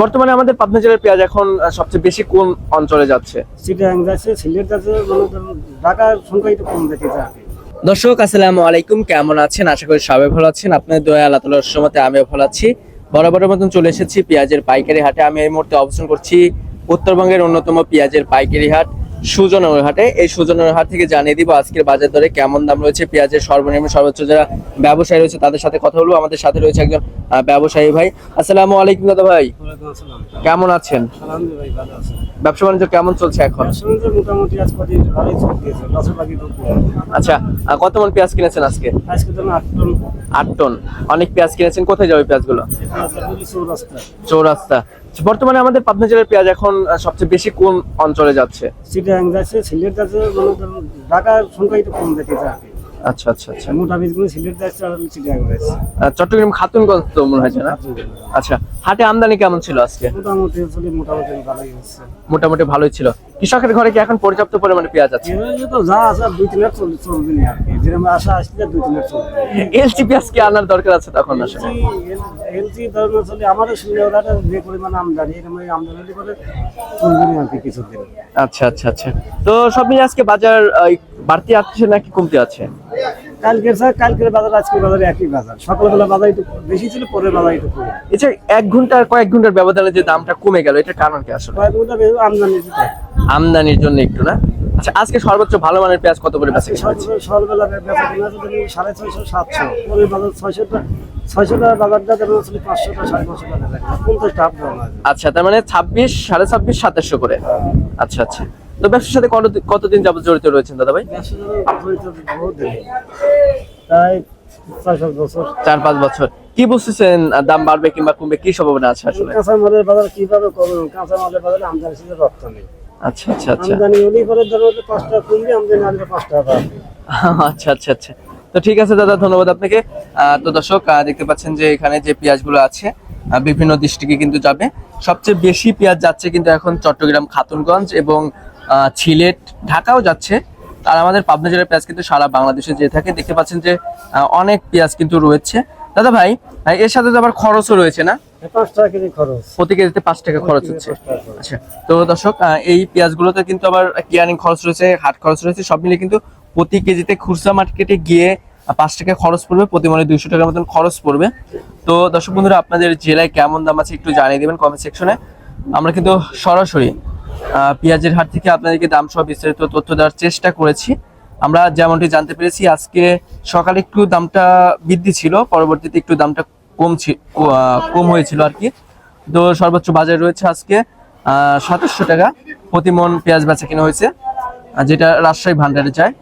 বর্তমানে আমাদের পাবনা জেলার পেঁয়াজ এখন সবচেয়ে বেশি কোন অঞ্চলে যাচ্ছে? চিটাং যাচ্ছে সিলেট যাচ্ছে ঢাকার সংখ্যা একটু কম দেখে যায় দর্শক আসসালাম আলাইকুম কেমন আছেন? আশা করি সবাই ভালো আছেন। আপনার দয়া আল্লাহ তালার সময় আমিও ভালো আছি। বরাবরের মতন চলে এসেছি পেঁয়াজের পাইকারি হাটে। আমি এই মুহূর্তে অবস্থান করছি উত্তরবঙ্গের অন্যতম পেঁয়াজের পাইকারি হাট। সুজনের হাটে। এই সুজনের হাট থেকে জানিয়ে দিব আজকের বাজার দরে কেমন দাম রয়েছে পেঁয়াজের সর্বনিম্ন সর্বোচ্চ যারা ব্যবসায়ী রয়েছে তাদের সাথে কথা বলব। আমাদের সাথে রয়েছে একজন ব্যবসায়ী ভাই। আসসালামু আলাইকুম দাদা ভাই। কেমন আছেন? ব্যবসা বাণিজ্য কেমন চলছে এখন? মোটামুটি আজ কদিন ভালোই চলতেছে লসের আচ্ছা কত মন পেঁয়াজ কিনেছেন আজকে? আজকে ধরুন আট টন। আট টন। অনেক পেঁয়াজ কিনেছেন কোথায় যাবে পেঁয়াজগুলো? চৌরাস্তা। বর্তমানে আমাদের পাবনা জেলার পেঁয়াজ এখন সবচেয়ে বেশি কোন অঞ্চলে যাচ্ছে? চিটাং যাচ্ছে সিলেট যাচ্ছে মানে ধরুন ঢাকার সংখ্যা একটু কম দেখে যায় আচ্ছা আচ্ছা আচ্ছা। মোটা বীজগুলো সিলেট যাচ্ছে আর চিটাং যাচ্ছে চট্টগ্রাম খাতুনগঞ্জ তো মনে না? আচ্ছা হাটে আমদানি কেমন ছিল আজকে? মোটামুটি মোটামুটি ভালোই হচ্ছে। মোটামুটি ভালোই ছিল। কৃষকের ঘরে কি এখন পর্যাপ্ত পরিমাণে পেঁয়াজ আছে? তো যা আছে দুই তিন চলবে চলবে না আশা দুই তিন পেঁয়াজ কি আনার দরকার আছে তখন আসলে? এলসি ধরুন আসলে আমারও সুবিধা ওরা যে পরিমাণ আমদানি এরকম আমদানি করে আর কি কিছুদিন। আচ্ছা আচ্ছা আচ্ছা। তো সব মিলে আজকে বাজার বাড়তি আসছে নাকি কমতে আছে? কালকের স্যার কালকের বাজার আজকের বাজারে একই বাজার। সকালবেলা বাজার একটু বেশি ছিল পরের বাজার একটু কম। এছাড়া এক ঘণ্টার কয়েক ঘণ্টার ব্যবধানে যে দামটা কমে গেল এটা কারণ কি আসলে? কয়েক ঘণ্টা বেশি আমদানি আমদানির জন্য একটু না? আচ্ছা আজকে সর্বোচ্চ ভালো মানের পেঁয়াজ কত করে বেচা কিনা হয়েছে? সকালবেলা বেচা কিনা আছে ধরুন সাড়ে ছয়শো সাতশো। বাজার ছয়শোটা ছয়শো টাকা বাজারটা ধরুন আসলে পাঁচশোটা সাড়ে পাঁচশো টাকা পঞ্চাশ টাকা আচ্ছা তার মানে ছাব্বিশ সাড়ে ছাব্বিশ সাতাশশো করে। আচ্ছা আচ্ছা। তো ব্যবসার সাথে কত কতদিন যাবত জড়িত রয়েছেন দাদা ভাই বছর। চার পাঁচ বছর। কি বুঝতেছেন দাম বাড়বে কিংবা কমবে? কি সম্ভাবনা আছে আসলে? কাঁচা মালের বাজার কীভাবে করব কাঁচা মালের বাজারে আমদানি রপ্তানি। আচ্ছা আচ্ছা আচ্ছা। আমদানি হলেই পরে ধরো হচ্ছে পাঁচ টাকা কমবে আমদানি আসবে পাঁচ টাকা বাড়বে। আচ্ছা আচ্ছা আচ্ছা। তো ঠিক আছে দাদা ধন্যবাদ আপনাকে। তো দর্শক দেখতে পাচ্ছেন যে এখানে যে পেঁয়াজগুলো আছে বিভিন্ন ডিস্ট্রিক্টে কিন্তু যাবে। সবচেয়ে বেশি পেঁয়াজ যাচ্ছে কিন্তু এখন চট্টগ্রাম খাতুনগঞ্জ এবং আহ, সিলেট ঢাকাও যাচ্ছে। আর আমাদের পাবনা জেলার পেঁয়াজ কিন্তু সারা বাংলাদেশে যে থাকে। দেখতে পাচ্ছেন যে অনেক পেঁয়াজ কিন্তু রয়েছে। দাদা ভাই এর সাথে তো আবার খরচও রয়েছে না? প্রতি কেজিতে পাঁচ টাকা খরচ হচ্ছে। আচ্ছা তো দর্শক এই পেঁয়াজগুলোতে কিন্তু আবার কিয়ারিং খরচ রয়েছে হাট খরচ রয়েছে সব মিলে কিন্তু প্রতি কেজিতে খুচরা মার্কেটে গিয়ে পাঁচ টাকা খরচ পড়বে প্রতি মনে দুইশো টাকার মতন খরচ পড়বে। তো দর্শক বন্ধুরা আপনাদের জেলায় কেমন দাম আছে একটু জানিয়ে দেবেন কমেন্ট সেকশনে আমরা কিন্তু সরাসরি পেঁয়াজের হাট থেকে আপনাদেরকে দাম সহ বিস্তারিত তথ্য দেওয়ার চেষ্টা করেছি। আমরা যেমনটি জানতে পেরেছি আজকে সকালে একটু দামটা বৃদ্ধি ছিল পরবর্তীতে একটু দামটা কম কম হয়েছিল আর কি। তো সর্বোচ্চ বাজার রয়েছে আজকে সাতাশশো টাকা প্রতি মন পেঁয়াজ বেচা কেনা হয়েছে। যেটা রাজশাহী ভান্ডারে যায়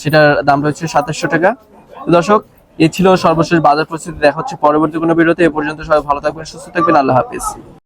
সেটার দাম রয়েছে সাতাশশো টাকা। দর্শক, এ ছিল সর্বশেষ বাজার পরিস্থিতি। দেখা হচ্ছে পরবর্তী কোনো বিরতি এ পর্যন্ত সবাই ভালো থাকবেন, সুস্থ থাকবেন। আল্লাহ হাফিজ।